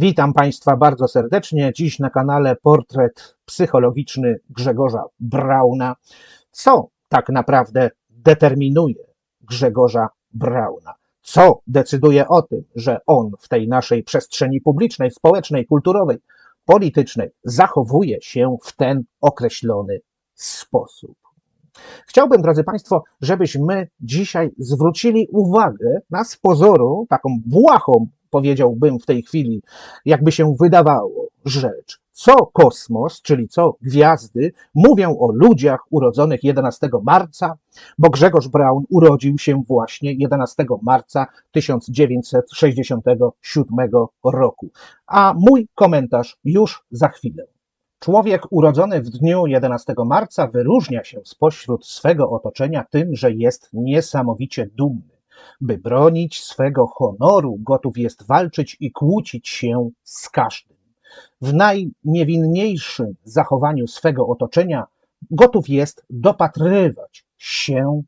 Witam Państwa bardzo serdecznie. Dziś na kanale portret psychologiczny Grzegorza Brauna. Co tak naprawdę determinuje Grzegorza Brauna? Co decyduje o tym, że on w tej naszej przestrzeni publicznej, społecznej, kulturowej, politycznej zachowuje się w ten określony sposób? Chciałbym, drodzy Państwo, żebyśmy dzisiaj zwrócili uwagę na z pozoru taką błahą, powiedziałbym w tej chwili, jakby się wydawało, rzecz. Co kosmos, czyli co gwiazdy, mówią o ludziach urodzonych 11 marca, bo Grzegorz Braun urodził się właśnie 11 marca 1967 roku. A mój komentarz już za chwilę. Człowiek urodzony w dniu 11 marca wyróżnia się spośród swego otoczenia tym, że jest niesamowicie dumny. By bronić swego honoru, gotów jest walczyć i kłócić się z każdym. W najniewinniejszym zachowaniu swego otoczenia gotów jest dopatrywać się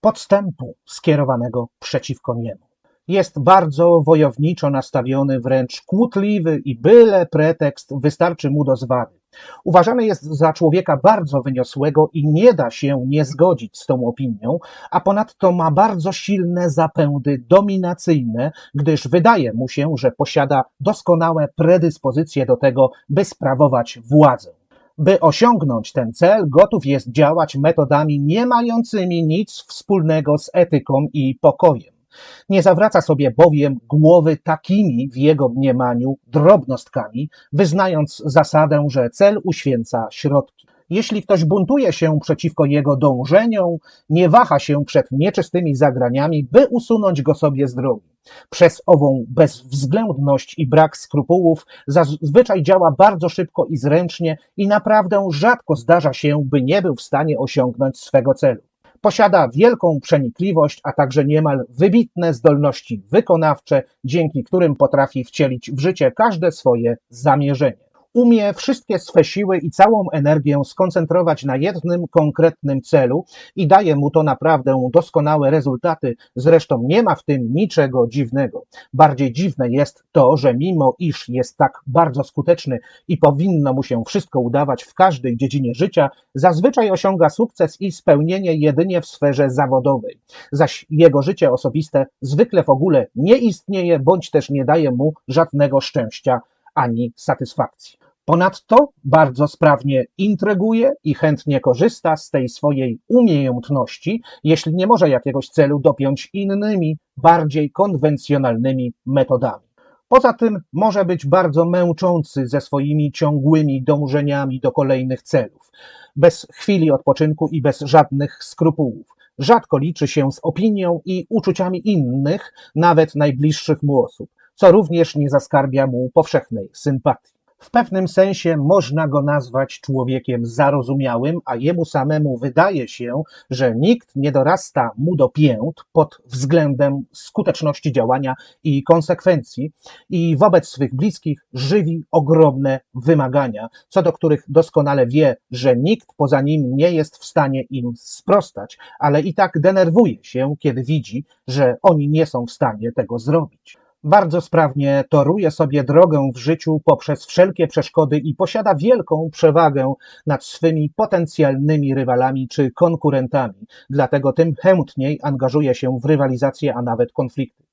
podstępu skierowanego przeciwko niemu. Jest bardzo wojowniczo nastawiony, wręcz kłótliwy i byle pretekst wystarczy mu do zwady. Uważany jest za człowieka bardzo wyniosłego i nie da się nie zgodzić z tą opinią, a ponadto ma bardzo silne zapędy dominacyjne, gdyż wydaje mu się, że posiada doskonałe predyspozycje do tego, by sprawować władzę. By osiągnąć ten cel, gotów jest działać metodami nie mającymi nic wspólnego z etyką i pokojem. Nie zawraca sobie bowiem głowy takimi w jego mniemaniu drobnostkami, wyznając zasadę, że cel uświęca środki. Jeśli ktoś buntuje się przeciwko jego dążeniom, nie waha się przed nieczystymi zagraniami, by usunąć go sobie z drogi. Przez ową bezwzględność i brak skrupułów zazwyczaj działa bardzo szybko i zręcznie i naprawdę rzadko zdarza się, by nie był w stanie osiągnąć swego celu. Posiada wielką przenikliwość, a także niemal wybitne zdolności wykonawcze, dzięki którym potrafi wcielić w życie każde swoje zamierzenie umie wszystkie swe siły i całą energię skoncentrować na jednym konkretnym celu i daje mu to naprawdę doskonałe rezultaty. Zresztą nie ma w tym niczego dziwnego. Bardziej dziwne jest to, że mimo iż jest tak bardzo skuteczny i powinno mu się wszystko udawać w każdej dziedzinie życia, zazwyczaj osiąga sukces i spełnienie jedynie w sferze zawodowej. Zaś jego życie osobiste zwykle w ogóle nie istnieje, bądź też nie daje mu żadnego szczęścia ani satysfakcji. Ponadto bardzo sprawnie intryguje i chętnie korzysta z tej swojej umiejętności, jeśli nie może jakiegoś celu dopiąć innymi, bardziej konwencjonalnymi metodami. Poza tym może być bardzo męczący ze swoimi ciągłymi dążeniami do kolejnych celów, bez chwili odpoczynku i bez żadnych skrupułów. Rzadko liczy się z opinią i uczuciami innych, nawet najbliższych mu osób, co również nie zaskarbia mu powszechnej sympatii. W pewnym sensie można go nazwać człowiekiem zarozumiałym, a jemu samemu wydaje się, że nikt nie dorasta mu do pięt pod względem skuteczności działania i konsekwencji i wobec swych bliskich żywi ogromne wymagania, co do których doskonale wie, że nikt poza nim nie jest w stanie im sprostać, ale i tak denerwuje się, kiedy widzi, że oni nie są w stanie tego zrobić. Bardzo sprawnie toruje sobie drogę w życiu poprzez wszelkie przeszkody i posiada wielką przewagę nad swymi potencjalnymi rywalami czy konkurentami. Dlatego tym chętniej angażuje się w rywalizację, a nawet konflikty.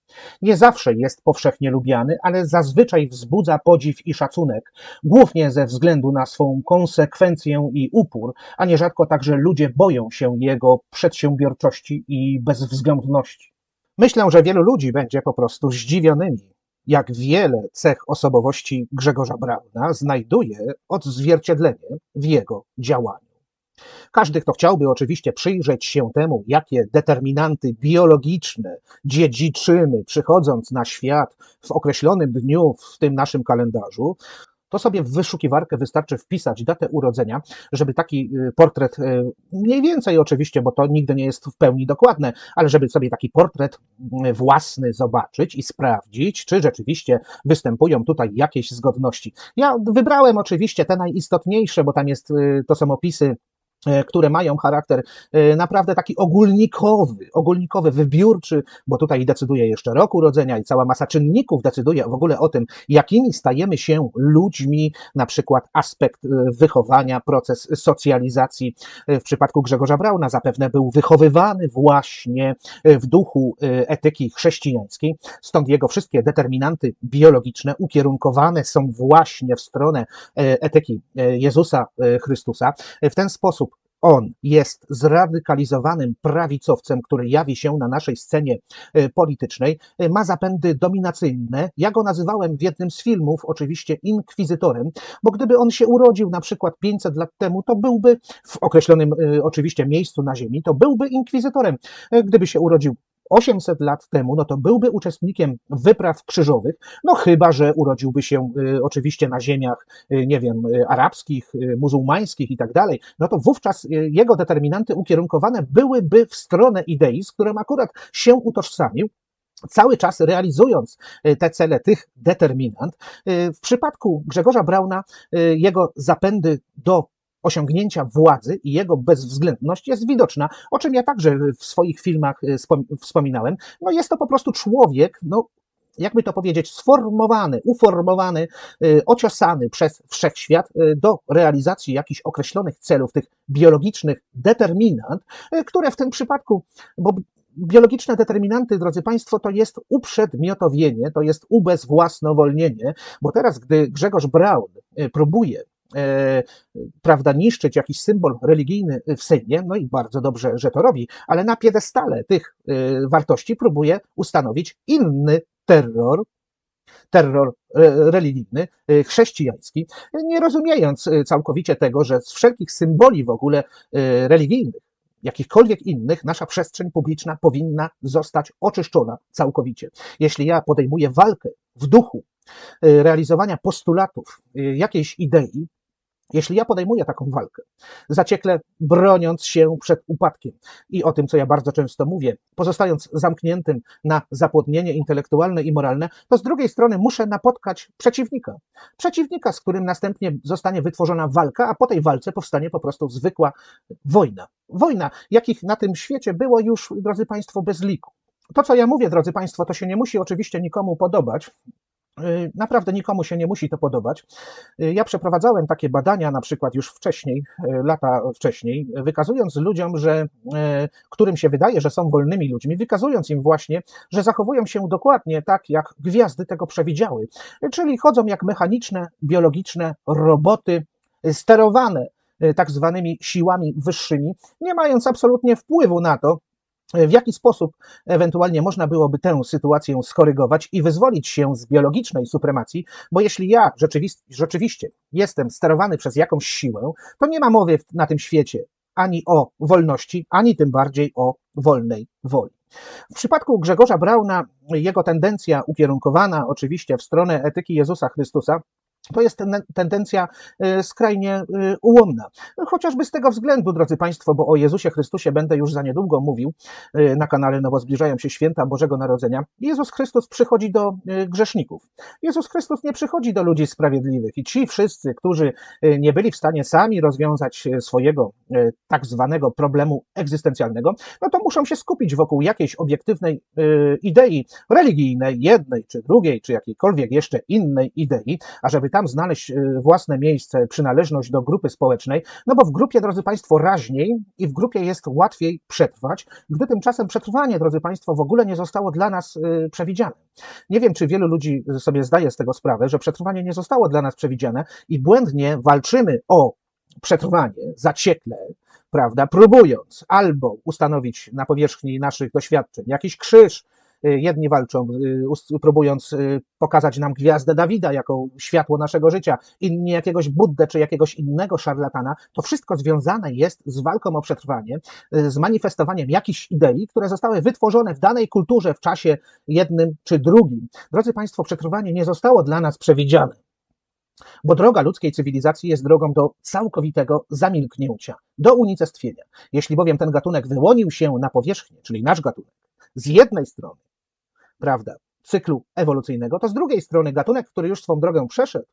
Nie zawsze jest powszechnie lubiany, ale zazwyczaj wzbudza podziw i szacunek, głównie ze względu na swą konsekwencję i upór, a nierzadko także ludzie boją się jego przedsiębiorczości i bezwzględności. Myślę, że wielu ludzi będzie po prostu zdziwionymi, jak wiele cech osobowości Grzegorza Brauna znajduje odzwierciedlenie w jego działaniu. Każdy, kto chciałby oczywiście przyjrzeć się temu, jakie determinanty biologiczne dziedziczymy, przychodząc na świat w określonym dniu w tym naszym kalendarzu, to sobie w wyszukiwarkę wystarczy wpisać datę urodzenia, żeby taki y, portret, y, mniej więcej oczywiście, bo to nigdy nie jest w pełni dokładne, ale żeby sobie taki portret y, własny zobaczyć i sprawdzić, czy rzeczywiście występują tutaj jakieś zgodności. Ja wybrałem oczywiście te najistotniejsze, bo tam jest, to są opisy które mają charakter e, naprawdę taki ogólnikowy, ogólnikowy, wybiórczy, bo tutaj decyduje jeszcze rok urodzenia i cała masa czynników decyduje w ogóle o tym, jakimi stajemy się ludźmi, na przykład aspekt e, wychowania, proces socjalizacji. E, W przypadku Grzegorza Brauna zapewne był wychowywany właśnie e, w duchu e, etyki chrześcijańskiej, stąd jego wszystkie determinanty biologiczne ukierunkowane są właśnie w stronę e, etyki e, Jezusa e, Chrystusa. W ten sposób on jest zradykalizowanym prawicowcem, który jawi się na naszej scenie e, politycznej, E, ma zapędy dominacyjne. Ja go nazywałem w jednym z filmów oczywiście inkwizytorem, bo gdyby on się urodził na przykład 500 lat temu, to byłby w określonym e, oczywiście miejscu na Ziemi, to byłby inkwizytorem. Gdyby się urodził 800 lat temu, no to byłby uczestnikiem wypraw krzyżowych, no chyba, że urodziłby się y, oczywiście na ziemiach, y, nie wiem, y, arabskich, muzułmańskich i tak dalej, no to wówczas jego determinanty ukierunkowane byłyby w stronę idei, z którą akurat się utożsamił, cały czas realizując te cele tych determinant. W przypadku Grzegorza Brauna jego zapędy do osiągnięcia władzy i jego bezwzględność jest widoczna, o czym ja także w swoich filmach spom- wspominałem. No jest to po prostu człowiek, no jakby to powiedzieć, sformowany, uformowany, y, ociosany przez wszechświat y, do realizacji jakichś określonych celów, tych biologicznych determinant, które w tym przypadku, bo biologiczne determinanty, drodzy Państwo, to jest uprzedmiotowienie, to jest ubezwłasnowolnienie, bo teraz, gdy Grzegorz Braun próbuje e, prawda, niszczyć jakiś symbol religijny w Sejmie, no i bardzo dobrze, że to robi, ale na piedestale tych e, wartości próbuje ustanowić inny terror, terror e, religijny, e, chrześcijański, nie rozumiejąc e, całkowicie tego, że z wszelkich symboli w ogóle e, religijnych, jakichkolwiek innych, nasza przestrzeń publiczna powinna zostać oczyszczona całkowicie. Jeśli ja podejmuję walkę w duchu e, realizowania postulatów e, jakiejś idei, jeśli ja podejmuję taką walkę, zaciekle broniąc się przed upadkiem i o tym, co ja bardzo często mówię, pozostając zamkniętym na zapłodnienie intelektualne i moralne, to z drugiej strony muszę napotkać przeciwnika. Przeciwnika, z którym następnie zostanie wytworzona walka, a po tej walce powstanie po prostu zwykła wojna. Wojna, jakich na tym świecie było już, drodzy Państwo, bez liku. To, co ja mówię, drodzy Państwo, to się nie musi oczywiście nikomu podobać, Naprawdę nikomu się nie musi to podobać. Y, Ja przeprowadzałem takie badania, na przykład już wcześniej, y, lata wcześniej, wykazując ludziom, że, y, którym się wydaje, że są wolnymi ludźmi, wykazując im właśnie, że zachowują się dokładnie tak, jak gwiazdy tego przewidziały. Y, Czyli chodzą jak mechaniczne, biologiczne roboty y, sterowane y, tak zwanymi siłami wyższymi, nie mając absolutnie wpływu na to, w jaki sposób ewentualnie można byłoby tę sytuację skorygować i wyzwolić się z biologicznej supremacji, bo jeśli ja rzeczywiście jestem sterowany przez jakąś siłę, to nie ma mowy na tym świecie ani o wolności, ani tym bardziej o wolnej woli. W przypadku Grzegorza Brauna jego tendencja ukierunkowana oczywiście w stronę etyki Jezusa Chrystusa to jest ten, tendencja y, skrajnie y, ułomna. Chociażby z tego względu, drodzy Państwo, bo o Jezusie Chrystusie będę już za niedługo mówił y, na kanale, no bo zbliżają się święta Bożego Narodzenia. Jezus Chrystus przychodzi do grzeszników. Jezus Chrystus nie przychodzi do ludzi sprawiedliwych i ci wszyscy, którzy nie byli w stanie sami rozwiązać swojego tak zwanego problemu egzystencjalnego, no to muszą się skupić wokół jakiejś obiektywnej idei religijnej, jednej czy drugiej, czy jakiejkolwiek jeszcze innej idei, ażeby tam znaleźć y, własne miejsce, przynależność do grupy społecznej, no bo w grupie, drodzy Państwo, raźniej i w grupie jest łatwiej przetrwać, gdy tymczasem przetrwanie, drodzy Państwo, w ogóle nie zostało dla nas y, przewidziane. Nie wiem, czy wielu ludzi sobie zdaje z tego sprawę, że przetrwanie nie zostało dla nas przewidziane i błędnie walczymy o przetrwanie zaciekle, prawda, próbując albo ustanowić na powierzchni naszych doświadczeń jakiś krzyż, y, jedni walczą, y, próbując y, pokazać nam gwiazdę Dawida jako światło naszego życia, inni jakiegoś Buddę czy jakiegoś innego szarlatana, to wszystko związane jest z walką o przetrwanie, y, z manifestowaniem jakichś idei, które zostały wytworzone w danej kulturze w czasie jednym czy drugim. Drodzy Państwo, przetrwanie nie zostało dla nas przewidziane. Bo droga ludzkiej cywilizacji jest drogą do całkowitego zamilknięcia, do unicestwienia. Jeśli bowiem ten gatunek wyłonił się na powierzchnię, czyli nasz gatunek, z jednej strony, prawda, cyklu ewolucyjnego, to z drugiej strony gatunek, który już swą drogę przeszedł,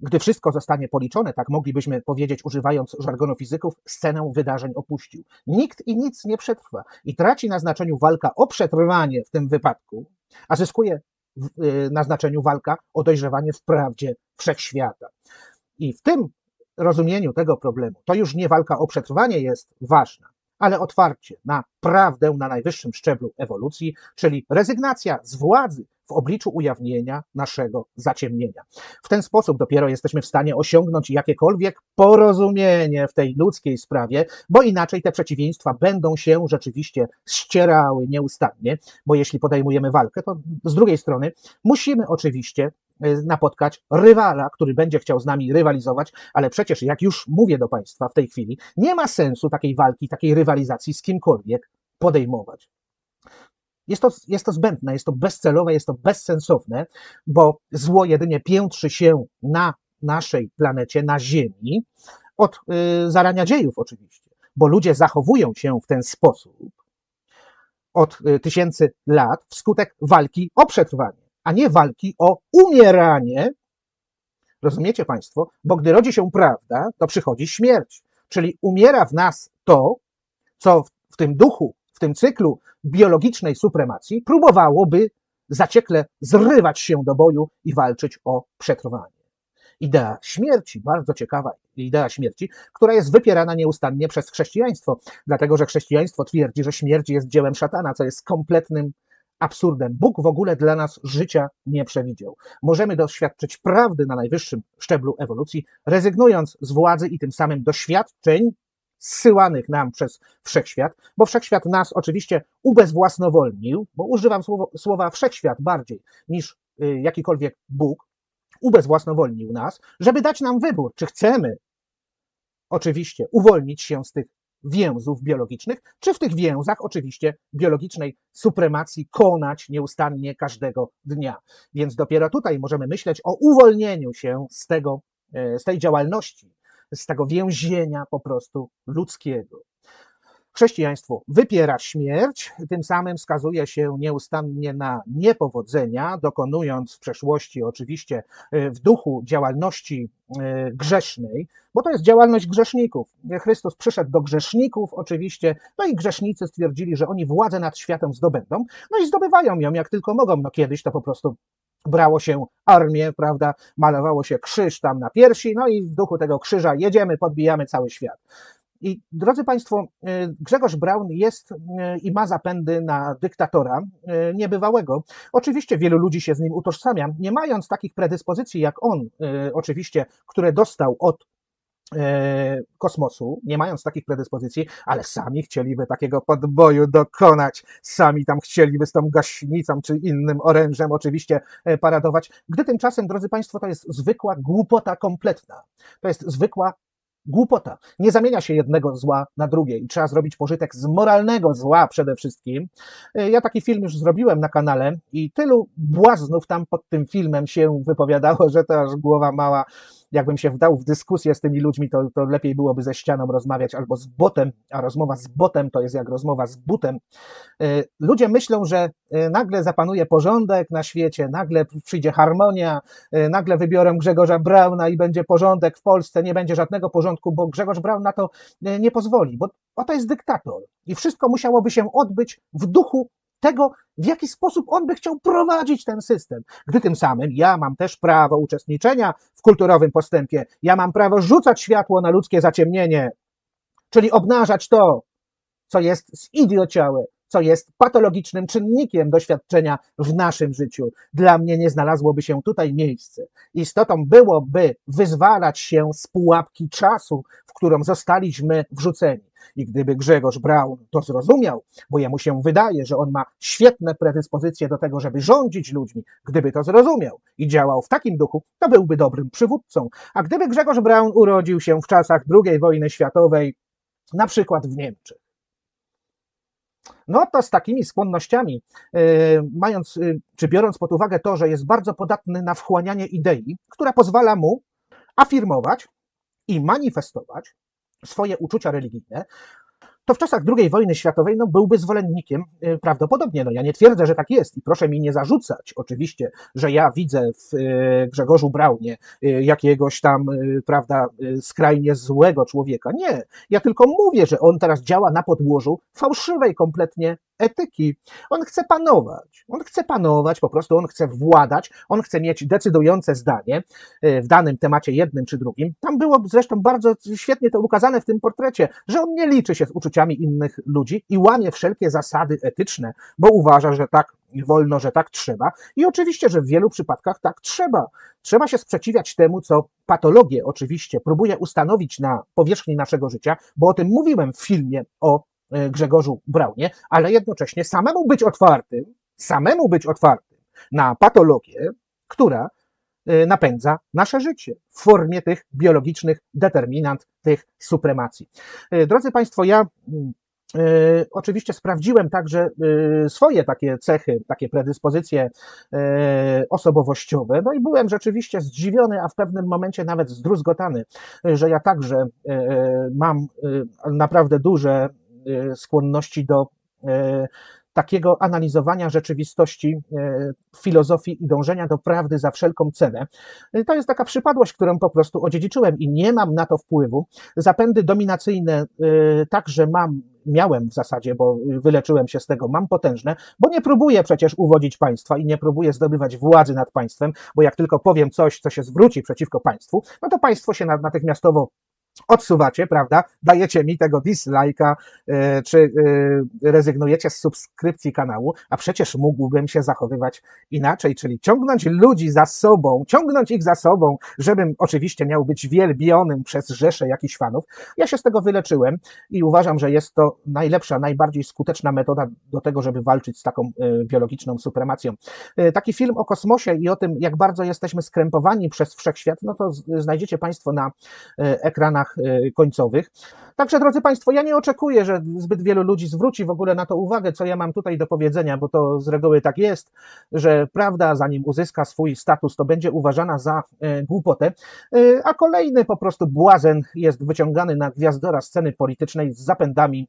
gdy wszystko zostanie policzone, tak moglibyśmy powiedzieć, używając żargonu fizyków, scenę wydarzeń opuścił. Nikt i nic nie przetrwa i traci na znaczeniu walka o przetrwanie w tym wypadku, a zyskuje y, na znaczeniu walka o dojrzewanie w prawdzie wszechświata. I w tym rozumieniu tego problemu to już nie walka o przetrwanie jest ważna, ale otwarcie na prawdę na najwyższym szczeblu ewolucji, czyli rezygnacja z władzy w obliczu ujawnienia naszego zaciemnienia. W ten sposób dopiero jesteśmy w stanie osiągnąć jakiekolwiek porozumienie w tej ludzkiej sprawie, bo inaczej te przeciwieństwa będą się rzeczywiście ścierały nieustannie, bo jeśli podejmujemy walkę, to z drugiej strony musimy oczywiście y, napotkać rywala, który będzie chciał z nami rywalizować, ale przecież, jak już mówię do Państwa w tej chwili, nie ma sensu takiej walki, takiej rywalizacji z kimkolwiek podejmować. Jest to, jest to zbędne, jest to bezcelowe, jest to bezsensowne, bo zło jedynie piętrzy się na naszej planecie, na Ziemi, od y, zarania dziejów oczywiście, bo ludzie zachowują się w ten sposób od y, tysięcy lat wskutek walki o przetrwanie, a nie walki o umieranie. Rozumiecie Państwo? Bo gdy rodzi się prawda, to przychodzi śmierć, czyli umiera w nas to, co w, w tym duchu, w tym cyklu biologicznej supremacji próbowałoby zaciekle zrywać się do boju i walczyć o przetrwanie. Idea śmierci, bardzo ciekawa idea śmierci, która jest wypierana nieustannie przez chrześcijaństwo, dlatego że chrześcijaństwo twierdzi, że śmierć jest dziełem szatana, co jest kompletnym absurdem. Bóg w ogóle dla nas życia nie przewidział. Możemy doświadczyć prawdy na najwyższym szczeblu ewolucji, rezygnując z władzy i tym samym doświadczeń zsyłanych nam przez wszechświat, bo wszechświat nas oczywiście ubezwłasnowolnił, bo używam słowa, słowa wszechświat bardziej niż y, jakikolwiek Bóg, ubezwłasnowolnił nas, żeby dać nam wybór, czy chcemy oczywiście uwolnić się z tych więzów biologicznych, czy w tych więzach oczywiście biologicznej supremacji konać nieustannie każdego dnia. Więc dopiero tutaj możemy myśleć o uwolnieniu się z tego, e, z tej działalności, z tego więzienia po prostu ludzkiego. Chrześcijaństwo wypiera śmierć, tym samym wskazuje się nieustannie na niepowodzenia, dokonując w przeszłości oczywiście e, w duchu działalności e, grzesznej, bo to jest działalność grzeszników. Chrystus przyszedł do grzeszników oczywiście, no i grzesznicy stwierdzili, że oni władzę nad światem zdobędą, no i zdobywają ją jak tylko mogą. No kiedyś to po prostu brało się armię, prawda, malowało się krzyż tam na piersi, no i w duchu tego krzyża jedziemy, podbijamy cały świat. I drodzy Państwo, y, Grzegorz Braun jest y, i ma zapędy na dyktatora y, niebywałego. Oczywiście wielu ludzi się z nim utożsamia, nie mając takich predyspozycji jak on, oczywiście, które dostał od kosmosu, nie mając takich predyspozycji, ale sami chcieliby takiego podboju dokonać, sami tam chcieliby z tą gaśnicą czy innym orężem oczywiście e, paradować, gdy tymczasem, drodzy Państwo, to jest zwykła głupota kompletna. To jest zwykła głupota. Nie zamienia się jednego zła na drugie i trzeba zrobić pożytek z moralnego zła przede wszystkim. E, Ja taki film już zrobiłem na kanale i tylu błaznów tam pod tym filmem się wypowiadało, że to aż głowa mała. Jakbym się wdał w dyskusję z tymi ludźmi, to, to lepiej byłoby ze ścianą rozmawiać albo z botem, a rozmowa z botem to jest jak rozmowa z butem. E, Ludzie myślą, że e, nagle zapanuje porządek na świecie, nagle przyjdzie harmonia, e, nagle wybiorę Grzegorza Brauna i będzie porządek w Polsce, nie będzie żadnego porządku, bo Grzegorz Braun na to nie pozwoli, bo oto jest dyktator i wszystko musiałoby się odbyć w duchu tego, w jaki sposób on by chciał prowadzić ten system. Gdy tym samym ja mam też prawo uczestniczenia w kulturowym postępie, ja mam prawo rzucać światło na ludzkie zaciemnienie, czyli obnażać to, co jest zidiociałe, co jest patologicznym czynnikiem doświadczenia w naszym życiu. Dla mnie nie znalazłoby się tutaj miejsce. Istotą byłoby wyzwalać się z pułapki czasu, w którą zostaliśmy wrzuceni. I gdyby Grzegorz Braun to zrozumiał, bo jemu się wydaje, że on ma świetne predyspozycje do tego, żeby rządzić ludźmi, gdyby to zrozumiał i działał w takim duchu, to byłby dobrym przywódcą. A gdyby Grzegorz Braun urodził się w czasach II wojny światowej, na przykład w Niemczech, no to z takimi skłonnościami, e, mając e, czy biorąc pod uwagę to, że jest bardzo podatny na wchłanianie idei, która pozwala mu afirmować i manifestować swoje uczucia religijne, to w czasach II wojny światowej no, byłby zwolennikiem y, prawdopodobnie. No, ja nie twierdzę, że tak jest i proszę mi nie zarzucać oczywiście, że ja widzę w y, Grzegorzu Braunie y, jakiegoś tam, prawda, skrajnie złego człowieka. Nie, ja tylko mówię, że on teraz działa na podłożu fałszywej kompletnie etyki. On chce panować, on chce panować, po prostu on chce władać, on chce mieć decydujące zdanie w danym temacie jednym czy drugim. Tam było zresztą bardzo świetnie to ukazane w tym portrecie, że on nie liczy się z uczuciami innych ludzi i łamie wszelkie zasady etyczne, bo uważa, że tak wolno, że tak trzeba. I oczywiście, że w wielu przypadkach tak trzeba. Trzeba się sprzeciwiać temu, co patologię oczywiście próbuje ustanowić na powierzchni naszego życia, bo o tym mówiłem w filmie o e, Grzegorzu Braunie, ale jednocześnie samemu być otwartym, samemu być otwartym na patologię, która napędza nasze życie w formie tych biologicznych determinant, tych supremacji. E, Drodzy Państwo, ja e, oczywiście sprawdziłem także swoje takie cechy, takie predyspozycje osobowościowe, no i byłem rzeczywiście zdziwiony, a w pewnym momencie nawet zdruzgotany, że ja także mam naprawdę duże skłonności do takiego analizowania rzeczywistości, e, filozofii i dążenia do prawdy za wszelką cenę. E, To jest taka przypadłość, którą po prostu odziedziczyłem i nie mam na to wpływu. Zapędy dominacyjne e, także mam, miałem w zasadzie, bo wyleczyłem się z tego, mam potężne, bo nie próbuję przecież uwodzić państwa i nie próbuję zdobywać władzy nad państwem, bo jak tylko powiem coś, co się zwróci przeciwko państwu, no to państwo się na- natychmiastowo odsuwacie, prawda? Dajecie mi tego dislike'a, e, czy e, rezygnujecie z subskrypcji kanału, a przecież mógłbym się zachowywać inaczej, czyli ciągnąć ludzi za sobą, ciągnąć ich za sobą, żebym oczywiście miał być wielbionym przez rzeszę jakichś fanów. Ja się z tego wyleczyłem i uważam, że jest to najlepsza, najbardziej skuteczna metoda do tego, żeby walczyć z taką e, biologiczną supremacją. Taki film o kosmosie i o tym, jak bardzo jesteśmy skrępowani przez wszechświat, no to znajdziecie Państwo na ekranach e, końcowych. Także, drodzy Państwo, ja nie oczekuję, że zbyt wielu ludzi zwróci w ogóle na to uwagę, co ja mam tutaj do powiedzenia, bo to z reguły tak jest, że prawda, zanim uzyska swój status, to będzie uważana za e, głupotę, E, a kolejny po prostu błazen jest wyciągany na gwiazdora sceny politycznej z zapędami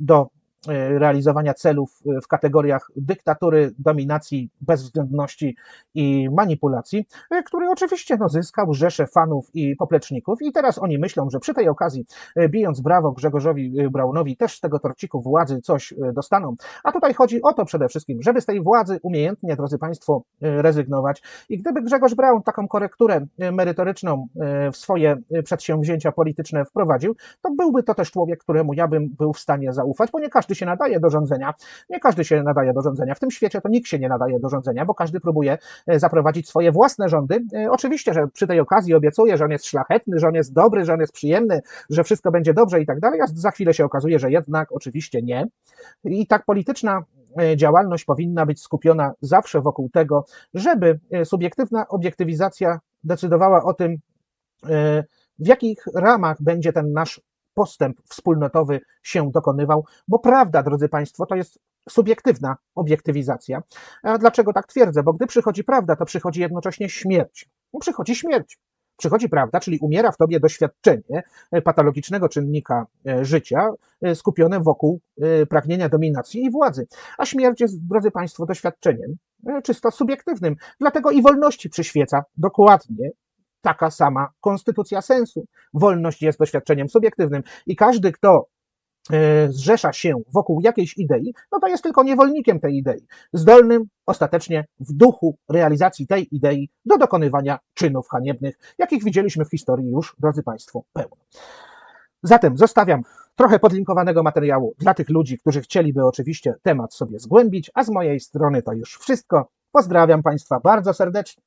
do realizowania celów e, w kategoriach dyktatury, dominacji, bezwzględności i manipulacji, e, który oczywiście no, zyskał rzeszę fanów i popleczników i teraz oni myślą, że przy tej okazji, e, bijąc brawo Grzegorzowi e, Braunowi, też z tego torciku władzy coś e, dostaną. A tutaj chodzi o to przede wszystkim, żeby z tej władzy umiejętnie, drodzy Państwo, e, rezygnować i gdyby Grzegorz Braun taką korekturę e, merytoryczną e, w swoje e, przedsięwzięcia polityczne wprowadził, to byłby to też człowiek, któremu ja bym był w stanie zaufać, bo nie każdy się nadaje do rządzenia, nie każdy się nadaje do rządzenia. W tym świecie to nikt się nie nadaje do rządzenia, bo każdy próbuje e, zaprowadzić swoje własne rządy. E, Oczywiście, że przy tej okazji obiecuje, że on jest szlachetny, że on jest dobry, że on jest przyjemny, że wszystko będzie dobrze i tak dalej, a za chwilę się okazuje, że jednak oczywiście nie. I tak polityczna e, działalność powinna być skupiona zawsze wokół tego, żeby subiektywna obiektywizacja decydowała o tym, w jakich ramach będzie ten nasz postęp wspólnotowy się dokonywał, bo prawda, drodzy Państwo, to jest subiektywna obiektywizacja. A dlaczego tak twierdzę? Bo gdy przychodzi prawda, to przychodzi jednocześnie śmierć. No, przychodzi śmierć. Przychodzi prawda, czyli umiera w tobie doświadczenie e, patologicznego czynnika e, życia e, skupione wokół pragnienia dominacji i władzy. A śmierć jest, drodzy Państwo, doświadczeniem czysto subiektywnym. Dlatego i wolności przyświeca dokładnie taka sama konstytucja sensu. Wolność jest doświadczeniem subiektywnym i każdy, kto e, zrzesza się wokół jakiejś idei, no to jest tylko niewolnikiem tej idei, zdolnym ostatecznie w duchu realizacji tej idei do dokonywania czynów haniebnych, jakich widzieliśmy w historii już, drodzy Państwo, pełno. Zatem zostawiam trochę podlinkowanego materiału dla tych ludzi, którzy chcieliby oczywiście temat sobie zgłębić, a z mojej strony to już wszystko. Pozdrawiam Państwa bardzo serdecznie.